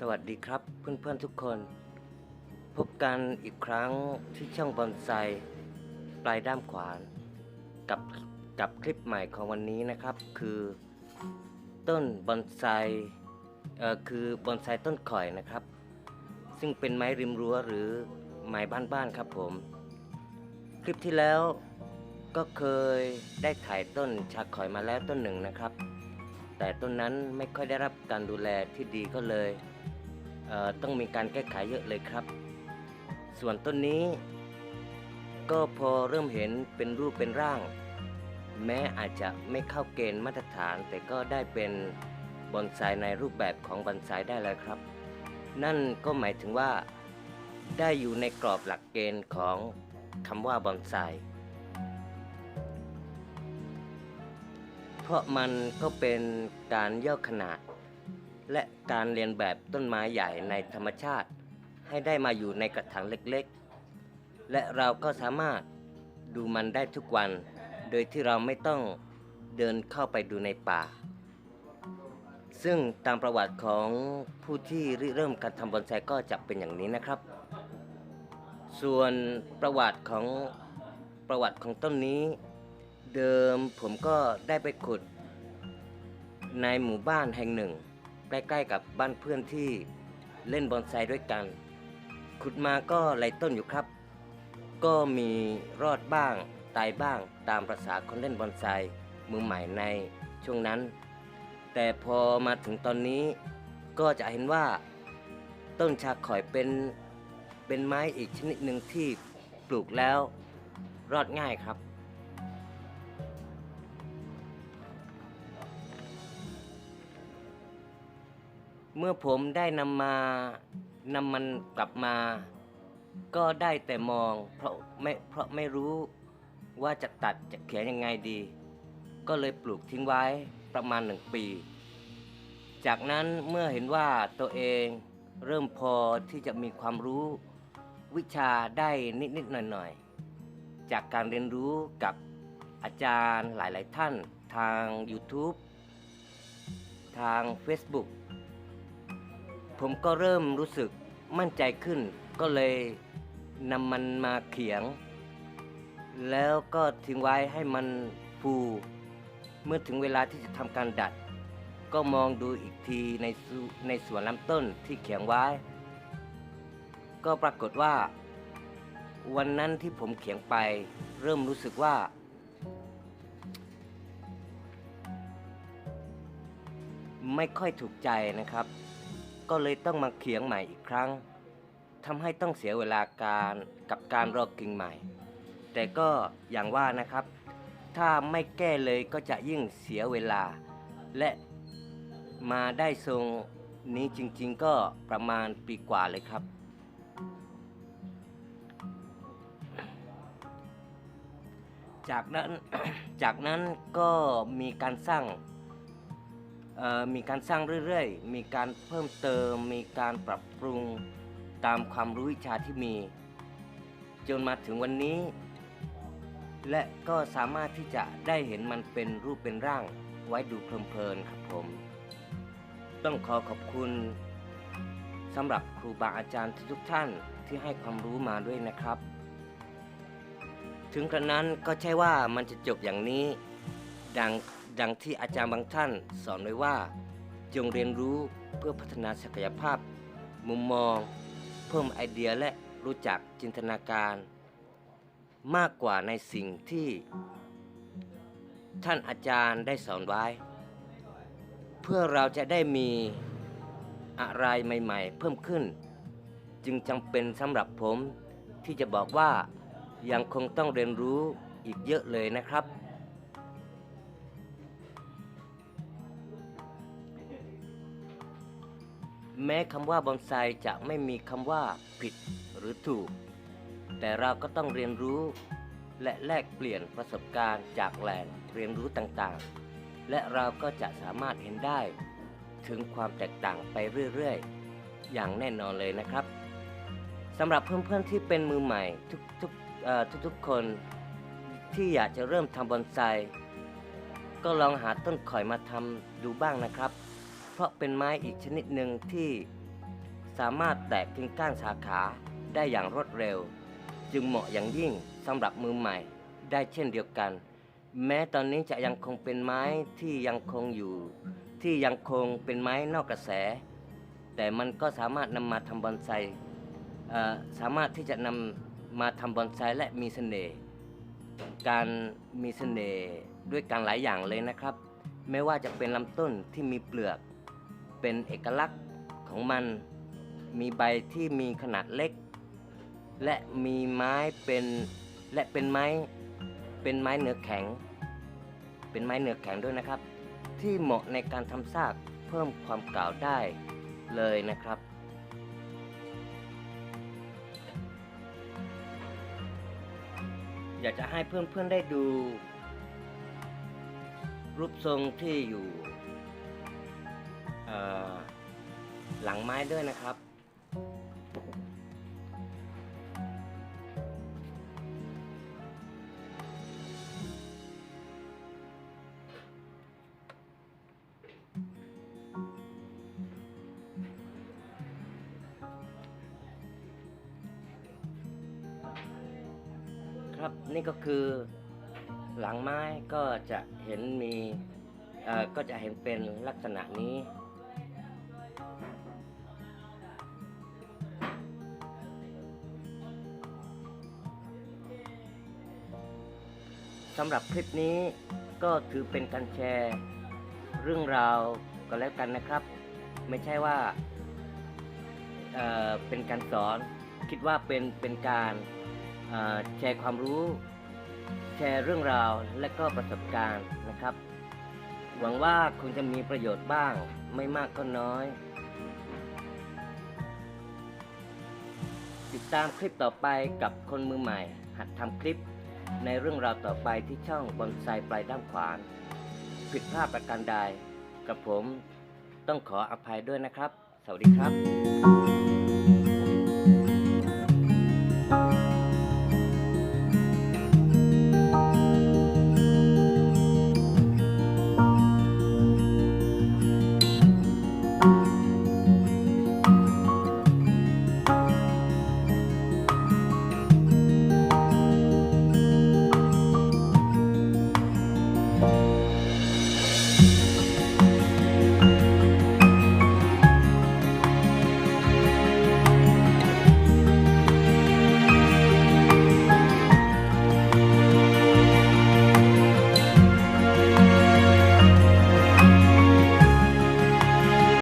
สวัสดีครับเพื่อนๆทุกคน พบกันอีกครั้งที่ช่องบอนไซปลายด้ามขวานกับกับคลิปใหม่ของวันนี้นะครับ คือต้นบอนไซเอ่อคือบอนไซต้นข่อยนะครับ ซึ่งเป็นไม้ริมรั้วหรือไม้บ้านๆครับผม คลิปที่แล้วก็เคยได้ถ่ายต้นชาข่อยมาแล้วต้นหนึ่งนะครับ แต่ต้นนั้นไม่ค่อยได้รับการดูแลที่ดีก็เลย ต้องมีการแก้ไขเยอะเลยครับ ส่วนต้นนี้ ก็พอเริ่มเห็นเป็นรูปเป็นร่าง แม้อาจจะไม่เข้าเกณฑ์มาตรฐาน แต่ก็ได้เป็นบอนไซในรูปแบบของบอนไซได้แล้วครับ นั่นก็หมายถึงว่า ได้อยู่ในกรอบหลักเกณฑ์ของคำว่าบอนไซเพราะมันก็เป็นการย่อขนาด และการเรียนแบบต้นไม้ใหญ่ในธรรมชาติ ให้ได้มาอยู่ในกระถางเล็กๆ และเราก็สามารถดูมันได้ทุกวัน โดยที่เราไม่ต้องเดินเข้าไปดูในป่า ซึ่งตามประวัติของผู้ที่ริเริ่มการทำบอนไซก็จะเป็นอย่างนี้นะครับ ส่วนประวัติของประวัติของต้นนี้ เดิมผมก็ได้ไปขุดในหมู่บ้านแห่งหนึ่ง ใกล้ๆกับบ้านเพื่อนที่เล่นบอนไซด้วยกัน ขุดมาก็หลายต้นอยู่ครับ ก็มีรอดบ้างตายบ้างตามประษาคนเล่นบอนไซมือใหม่ในช่วงนั้น แต่พอมาถึงตอนนี้ก็จะเห็นว่า ต้นชาข่อยเป็นเป็นไม้อีกชนิดหนึ่งที่ปลูกแล้วรอดง่ายครับ เมื่อผมได้นำมานำมันกลับมา ก็ได้แต่มอง เพราะไม่เพราะไม่รู้ว่าจะตัดจะเขียนยังไงดี ก็เลยปลูกทิ้งไว้ประมาณหนึ่งปี จากนั้นเมื่อเห็นว่าตัวเองเริ่มพอที่จะมีความรู้วิชาได้นิด ๆ หน่อย ๆ จากการเรียนรู้กับอาจารย์หลาย ๆ ท่านทาง YouTube ทาง Facebook ผมก็เริ่มรู้สึกมั่นใจขึ้น ก็เลยนำมันมาเขียง แล้วก็ทิ้งไว้ให้มันฟู เมื่อถึงเวลาที่จะทำการดัด ก็มองดูอีกทีในในสวนลำต้นที่เขียงไว้ ก็ปรากฏว่า วันนั้นที่ผมเขียงไป เริ่มรู้สึกว่าไม่ค่อยถูกใจนะครับ ก็เลยต้องมาเขียงใหม่อีกครั้งทำให้ต้องเสียเวลาการกับการรอกิ่งใหม่ แต่ก็อย่างว่านะครับ ถ้าไม่แก้เลยก็จะยิ่งเสียเวลา และมาได้ทรงนี้จริงๆก็ประมาณปีกว่าเลยครับ จากนั้น จากนั้นก็มีการสร้าง มีการสร้างเรื่อยๆ มีการเพิ่มเติม มีการปรับปรุงตามความรู้วิชาที่มี จนมาถึงวันนี้ และก็สามารถที่จะได้เห็นมันเป็นรูปเป็นร่างไว้ดูเพลินๆครับผม ต้องขอขอบคุณสำหรับครูบาอาจารย์ทุกท่านที่ให้ความรู้มาด้วยนะครับ ถึงกระนั้นก็ใช่ว่ามันจะจบอย่างนี้ดัง ดังที่อาจารย์บางท่านสอนไว้ว่า จงเรียนรู้เพื่อพัฒนาศักยภาพ มุมมอง เพิ่มไอเดียและรู้จักจินตนาการ มากกว่าในสิ่งที่ ท่านอาจารย์ได้สอนไว้ เพื่อเราจะได้มีอะไรใหม่ ๆ เพิ่มขึ้น จึงจำเป็นสำหรับผมที่จะบอกว่ายังคงต้องเรียนรู้อีกเยอะเลยนะครับ แม้คำว่าบอนไซจะไม่มีคำว่าผิดหรือถูก แต่เราก็ต้องเรียนรู้ และแลกเปลี่ยนประสบการณ์จากแหล่งเรียนรู้ต่างๆ และเราก็จะสามารถเห็นได้ ถึงความแตกต่างไปเรื่อยๆ อย่างแน่นอนเลยนะครับสำหรับเพื่อนๆที่เป็นมือใหม่ทุกๆทุกๆคนที่อยากจะเริ่มทำบอนไซก็ลองหาต้นข่อยมาทำดูบ้างนะครับ เพราะเป็นไม้อีกชนิดหนึ่งที่สามารถแตกทิ้งก้านสาขาได้อย่างรวดเร็ว จึงเหมาะอย่างยิ่งสำหรับมือใหม่ได้เช่นเดียวกัน แม้ตอนนี้จะยังคงเป็นไม้ที่ยังคงอยู่ ที่ยังคงเป็นไม้นอกกระแส แต่มันก็สามารถนำมาทำบอนไซสามารถที่จะนำมาทำบอนไซและมีเสน่ห์การมีเสน่ห์ด้วยการหลายอย่างเลยนะครับ ไม่ว่าจะเป็นลำต้นที่มีเปลือก เป็นเอกลักษณ์ของมัน มีใบที่มีขนาดเล็ก และมีไม้เป็นและเป็นไม้เป็นไม้เนื้อแข็ง เป็นไม้เนื้อแข็งด้วยนะครับ ที่เหมาะในการทำซากเพิ่มความเก่าได้เลยนะครับอยากจะให้เพื่อนๆได้ดู รูปทรงที่อยู่ หลังไม้ด้วยนะครับ ครับนี่ก็คือหลังไม้ก็จะเห็นมีก็จะเห็นเป็นลักษณะนี้ สำหรับคลิปนี้ก็ถือเป็นการแชร์ เรื่องราวก็แล้วกันนะครับ ไม่ใช่ว่าเเป็นการสอนคิดว่าเป็นเป็นการแชร์ความรู้ แชร์เรื่องราวและก็ประสบการณ์นะครับ หวังว่าคงจะมีประโยชน์บ้างไม่มากก็น้อย ติดตามคลิปต่อไปกับคนมือใหม่ หัดทำคลิป ในเรื่องราวต่อไปที่ช่องบอนไซปลายด้ามขวาน ผิดพลาดประการใดกับผมต้องขออภัยด้วยนะครับ สวัสดีครับ